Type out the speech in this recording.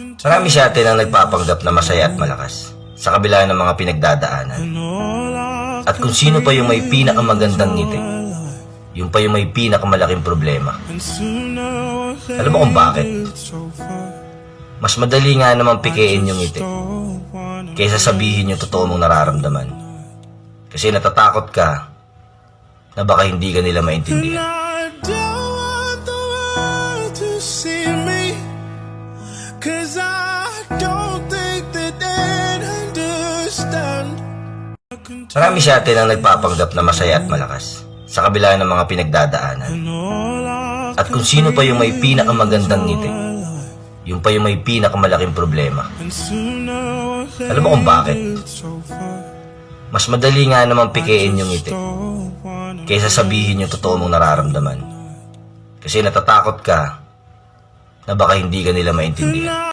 Marami sa atin ang nagpapanggap na masaya at malakas sa kabila ng mga pinagdadaanan. At kung sino pa yung may pinakamagandang ngiti, yung pa yung may pinakamalaking problema. Alam mo kung bakit? Mas madali nga naman pikein yung ngiti kaysa sabihin yung totoo mong nararamdaman. Kasi natatakot ka na baka hindi ka nila maintindihan. Cause I don't think that they'd understand. Marami sa atin ang nagpapanggap na masaya at malakas sa kabila ng mga pinagdadaanan. At kung sino pa yung may pinakamagandang ngiti, yung pa yung may pinakamalaking problema. Alam mo kung bakit? Mas madali nga naman pikein yung ngiti kaysa sabihin yung totoo mong nararamdaman. Kasi natatakot ka na baka hindi ka nila maintindihan.